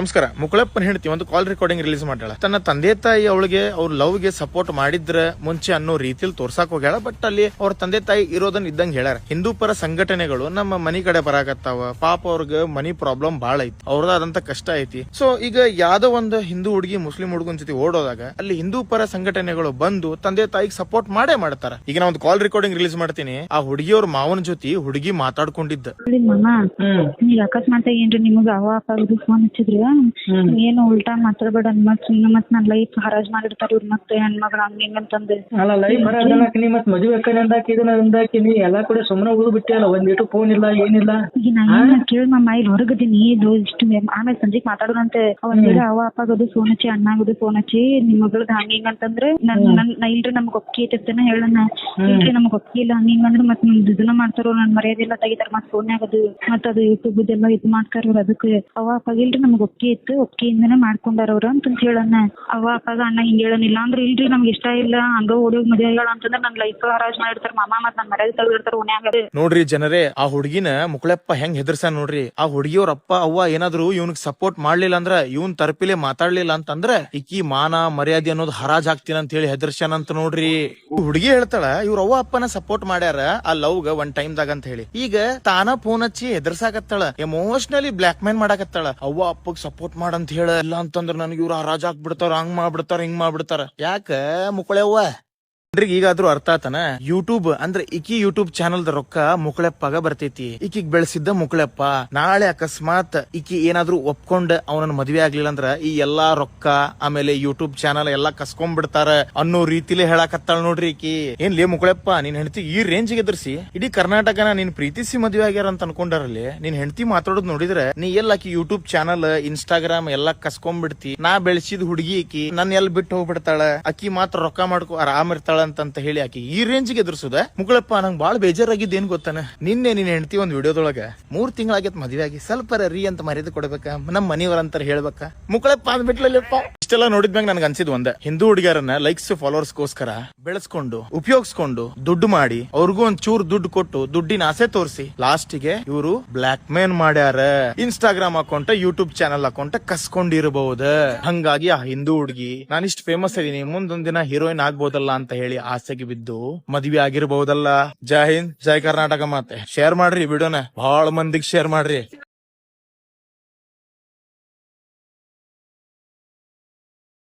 ನಮಸ್ಕಾರ. ಮುಕುಳಪ್ಪನ ಹೆಂಡತಿ ಒಂದು ಕಾಲ್ ರೆಕಾರ್ಡಿಂಗ್ ರಿಲೀಸ್ ಮಾಡ್ಯಾಳ. ತನ್ನ ತಂದೆ ತಾಯಿ ಅವಳಿಗೆ ಅವ್ರ ಲವ್ಗೆ ಸಪೋರ್ಟ್ ಮಾಡಿದ್ರ ಮುಂಚೆ ಅನ್ನೋ ರೀತಿಯಲ್ಲಿ ತೋರ್ಸಾಕ್ ಹೋಗ್ಯಾಳ ಬಟ್ ಅಲ್ಲಿ ಅವ್ರ ತಂದೆ ತಾಯಿ ಇರೋದನ್ನ ಇದ್ದಂಗ ಹೇಳ್ಯಾರ. ಹಿಂದೂ ಪರ ಸಂಘಟನೆಗಳು ನಮ್ಮ ಮನಿ ಕಡೆ ಬರಾಕತ್ತಾವ. ಪಾಪ ಅವ್ರಿಗೆ ಮನಿ ಪ್ರಾಬ್ಲಮ್ ಬಾಳ ಐತಿ. ಅವ್ರದಾದಂತ ಕಷ್ಟ ಐತಿ. ಸೊ ಈಗ ಯಾವ್ದೋ ಒಂದು ಹಿಂದೂ ಹುಡುಗಿ ಮುಸ್ಲಿಂ ಹುಡುಗನ್ ಜೊತೆ ಓಡೋದಾಗ ಅಲ್ಲಿ ಹಿಂದೂ ಪರ ಸಂಘಟನೆಗಳು ಬಂದು ತಂದೆ ತಾಯಿಗೆ ಸಪೋರ್ಟ್ ಮಾಡೇ ಮಾಡ್ತಾರ. ಈಗ ನಾ ಒಂದು ಕಾಲ್ ರೆಕಾರ್ಡಿಂಗ್ ರಿಲೀಸ್ ಮಾಡ್ತೀನಿ. ಆ ಹುಡುಗಿಯವ್ರ ಮಾವನ ಜೊತೆ ಹುಡುಗಿ ಮಾತಾಡ್ಕೊಂಡಿದ್ದ. ಅಕಸ್ಮಾತ್ ಏನ್ರಿ ನಿಮಗ ಅವ ಅಪ್ಪ ಫೋನ್ ಹಚ್ಚಿದ್ರ? ಏನು ಉಲ್ಟಾ ಮಾತಾಡ್ಬೇಡ ಮತ್ ಸುಮ್ನೆ ಮತ್ ನನ್ ಲೈಫ್ ಹರಾಜ್ ಮಾಡಿರ್ತಾರ ಇವ್ರ ಮತ್ತೆ ಹೆಣ್ಮಗಳ ಹಂಗ ಹಿಂಗ ಅಂತಂದ್. ಅಲ್ಲ ಲೈಫ್ ಬರೋದನ್ನಕ್ ನೀ ಮತ್ ಮದುವೆ ಕಡೆ ಅಂದಾಕಿ ಇದನ್ನ ಅಂದಾಕಿ ನೀ ಎಲ್ಲಾ ಕಡೆ ಸುಮ್ಮನೆ ಉಳಿದು ಬಿಟ್ಟಿಯಲ್ಲ ಒಂದ್ ಇಟ್ಟು ಫೋನ್ ಇಲ್ಲ ಏನಿಲ್ಲ ಈಗ ನಾನು ಕೇಳಿ ನಮ್ಮ ಇಲ್ಲಿ ಹೊರಗದೀನಿ ಇದು ಇಷ್ಟು ಆಮೇಲೆ ಸಂಜೆಗ್ ಮಾತಾಡೋಣಂತೆ. ಒಂದ್ ವೇಳೆ ಅವ ಅಪ್ಪಗದು ಫೋನ್ ಹಚ್ಚಿ ಅಣ್ಣಾಗದು ಫೋನ್ ಹಚ್ಚಿ ನಿಮ್ ಮಗಳದ್ ಹಂಗ ಹಿಂಗ ಅಂತಂದ್ರೆ ನನ್ ನನ್ ಇಲ್ರಿ ನಮ್ಗ್ ಒಪ್ಪಿಗೆ ಐತನ ಹೇಳಣ್ಣ. ಇಲ್ರಿ ನಮ್ಗ್ ಒಪ್ಪಿಗೆ ಇಲ್ಲ ಹಂಗ ಹಿಂಗ ಅಂದ್ರೆ ಮತ್ ನಿಮ್ದು ಇದನ್ನ ಮಾಡ್ತಾರೋ ನನ್ ಮರ್ಯಾದೆ ಎಲ್ಲ ತೆಗಿತಾರ ಮತ್ ಫೋನ್ ಅದು ಮತ್ ಅದು ಯೂಟ್ಯೂಬ್ ಇದೆಲ್ಲ ಇದು ಮಾಡ್ತಾರ ಅದಕ್ಕೆ. ಅವ ಅಪ್ಪಗ ಇಲ್ರಿ ನಮ್ಗ್ ಒಪ್ಪಿಗೆ ಇತ್ತು ಒಪ್ಪಿಗೆಯಿಂದನೇ ಮಾಡ್ಕೊಂಡಾರ ಅವ್ರು ಅಂತ ಹೇಳನ್ನ ಅವ ಅಪ್ಪಗ ಅಣ್ಣ ಹಿಂಗ್ ಹೇಳನಿಲ್ಲ ಅಂದ್ರೆ ಇಲ್ರಿ, ನಮ್ಗೆ ಇಷ್ಟ ಇಲ್ಲ, ಹಂಗ ಓಡಿ ಮದ್ವೆ ಹೇಳ ಅಂತಂದ್ರೆ ನನ್ ಲೈಫ್ ಹರಾಜ್ ಮಾಡಿರ್ತಾರ, ಮಾಮ ಮತ್ ನನ್ ಮರ್ಯಾದೆ ತೆಗ್ದಿರ್ತಾರ ಓನ್ಯಾಗ ನೋಡ್ರಿ ಜನರೇ, ಆ ಹುಡುಗಿನ ಮುಕ್ಳಪ್ಪ ಹೆಂಗ್ ಹೆದರ್ಸ ನೋಡ್ರಿ. ಆ ಹುಡುಗಿಯವ್ರ ಅಪ್ಪ, ಅವ್ವ ಏನಾದ್ರು ಇವ್ನಿಗೆ ಸಪೋರ್ಟ್ ಮಾಡ್ಲಿಲ್ಲ ಅಂದ್ರ, ಇವನ್ ತರ್ಪಿಲೆ ಮಾತಾಡ್ಲಿಲ್ಲ ಅಂತಂದ್ರ, ಇಕಿ ಮಾನ, ಮರ್ಯಾದೆ ಅನ್ನೋದು ಹರಾಜ್ ಹಾಕ್ತೀನಿ ಅಂತ ಹೇಳಿ ಹೆದರ್ಸ್ಯಾನಂತ ನೋಡ್ರಿ. ಹುಡುಗಿ ಹೇಳ್ತಾಳ, ಇವ್ರ ಅವ್ವ ಅಪ್ಪನ ಸಪೋರ್ಟ್ ಮಾಡ್ಯಾರ, ಆ ಲವ್ಗ ಒನ್ ಟೈಮ್ ದಾಗ ಅಂತ ಹೇಳಿ. ಈಗ ತಾನ ಫೋನ್ ಹಚ್ಚಿ ಹೆದರ್ಸಾಕತ್ತಾಳ ಎಮೋಷನಲಿ ಬ್ಲಾಕ್ ಮೇಲ್ ಮಾಡಾಕತ್ತಾಳ. ಅವ್ವ ಅಪ್ಪಗ್ ಸಪೋರ್ಟ್ ಮಾಡಂತ ಹೇಳ ಇಲ್ಲ ಅಂತಂದ್ರ ನನಗೆ ಇವ್ರ ಹರಾಜ್ ಹಾಕ್ಬಿಡ್ತಾರ ಹಂಗ್ ಮಾಡ್ಬಿಡ್ತಾರ, ಹಿಂಗ್ ಮಾಡ್ಬಿಡ್ತಾರ. ಯಾಕ ಮುಕ್ಳೆವ್ವ ಈಗಾದ್ರೂ ಅರ್ಥ ಆತನ? ಯೂಟ್ಯೂಬ್ ಅಂದ್ರೆ ಇಕಿ ಯೂಟ್ಯೂಬ್ ಚಾನಲ್ ರೊಕ್ಕ ಮುಕ್ಳೆಪ್ಪಾಗ ಬರ್ತೈತಿ. ಇಕಿಗ್ ಬೆಳೆಸಿದ್ದ ಮುಕ್ಳೆಪ್ಪ. ನಾಳೆ ಅಕಸ್ಮಾತ್ ಇಕಿ ಏನಾದ್ರೂ ಒಪ್ಕೊಂಡ್ ಅವನನ್ನ ಮದ್ವೆ ಆಗ್ಲಿಲ್ಲ ಅಂದ್ರ ಈ ಎಲ್ಲಾ ರೊಕ್ಕ, ಆಮೇಲೆ ಯೂಟ್ಯೂಬ್ ಚಾನಲ್ ಎಲ್ಲಾ ಕಸ್ಕೊಂಡ್ಬಿಡ್ತಾರ ಅನ್ನೋ ರೀತಿಲಿ ಹೇಳಾಕತ್ತಾಳ ನೋಡ್ರಿ ಈಕಿ. ಏನ್ ಲೇ ಮುಕ್ಳೆಪ್ಪ, ನಿನ್ ಹೆಂಡತಿ ಈ ರೇಂಜ್ ಎದುರಿಸಿ? ಇಡೀ ಕರ್ನಾಟಕನ ನೀನ್ ಪ್ರೀತಿಸಿ ಮದ್ವೆ ಆಗ್ಯಾರ ಅಂತ ಅನ್ಕೊಂಡಾರಲ್ಲಿ, ನಿನ್ ಹೆಂಡತಿ ಮಾತಾಡೋದ್ ನೋಡಿದ್ರೆ ನೀ ಎಲ್ಲ ಆಕಿ ಯೂಟ್ಯೂಬ್ ಚಾನಲ್ ಇನ್ಸ್ಟಾಗ್ರಾಮ್ ಎಲ್ಲಾ ಕಸ್ಕೊಂಡ್ಬಿಡ್ತಿ ನಾ ಬೆಳೆಸಿದ ಹುಡುಗಿ ಈಕಿ, ನನ್ ಎಲ್ ಬಿಟ್ಟು ಹೋಗ್ಬಿಡ್ತಾಳ? ಅಕ್ಕಿ ಮಾತ್ರ ರೊಕ್ಕ ಮಾಡ್ಕೊ ಆರಾಮ್ ಇರ್ತಾಳ ಅಂತ ಹೇಳಿ ಆಕಿ ಈ ರೇಂಜ್ಗೆ ಎದುರಿಸುದ. ಮುಗಳಪ್ಪ, ನಂಗ್ ಬಾಳ ಬೇಜಾರಾಗಿದ್ದು ಏನ್ ಗೊತ್ತಾನ? ನಿನ್ನೆ ನಿನ್ ಹೆಂಡತಿ ಒಂದ್ ವಿಡಿಯೋದೊಳಗ ಮೂರ್ ತಿಂಗಳಾಗೈತ್ ಮದ್ವೆ ಆಗಿ ಸ್ವಲ್ಪ ರೀ ಅಂತ ಮರ್ಯಾದೆ ಕೊಡ್ಬೇಕ, ನಮ್ ಮನೆಯವರಂತ ಹೇಳ್ಬೇಕ. ಮುಗಳಪ್ಪ ಅಂದ್ಬಿಟ್ಲಲ್ಲಪ್ಪ. ಇಷ್ಟೆಲ್ಲ ನೋಡಿದ್ಮ್ಯಾಗ ನನ್ಗೆ ಅನ್ಸಿದ್ ಒಂದೇ. ಹಿಂದೂ ಹುಡುಗಿಯರನ್ನ ಲೈಕ್ಸ್ ಫಾಲೋವರ್ಸ್ ಗೋಸ್ಕರ ಬೆಳೆಸ್ಕೊಂಡು, ಉಪಯೋಗಿಸ್ಕೊಂಡು ದುಡ್ಡು ಮಾಡಿ, ಅವ್ರಿಗೂ ಒಂದ್ ಚೂರ್ ದುಡ್ಡು ಕೊಟ್ಟು ದುಡ್ಡಿನ ಆಸೆ ತೋರಿಸಿ, ಲಾಸ್ಟಿಗೆ ಇವರು ಬ್ಲಾಕ್ ಮೇನ್ ಮಾಡ್ಯಾರ. Instagram account YouTube channel account ಕಸ್ಕೊಂಡಿರಬಹುದ ಹಂಗಾಗಿ ಆ ಹಿಂದೂ ಹುಡುಗಿ, ನಾನಿಷ್ಟು ಫೇಮಸ್ ಇದೀನಿ ಮುಂದೊಂದ್ ದಿನ ಹೀರೋಯಿನ್ ಆಗ್ಬೋದಲ್ಲ ಅಂತ ಹೇಳಿ ಆಸೆಗೆ ಬಿದ್ದು ಮದ್ವೆ ಆಗಿರಬಹುದಲ್ಲ ಜೈ ಹಿಂದ್, ಜೈ ಕರ್ನಾಟಕ ಮಾತೆ. ಶೇರ್ ಮಾಡ್ರಿ ವಿಡಿಯೋನ ಬಹಳ ಮಂದಿಗೆ ಶೇರ್ ಮಾಡ್ರಿ.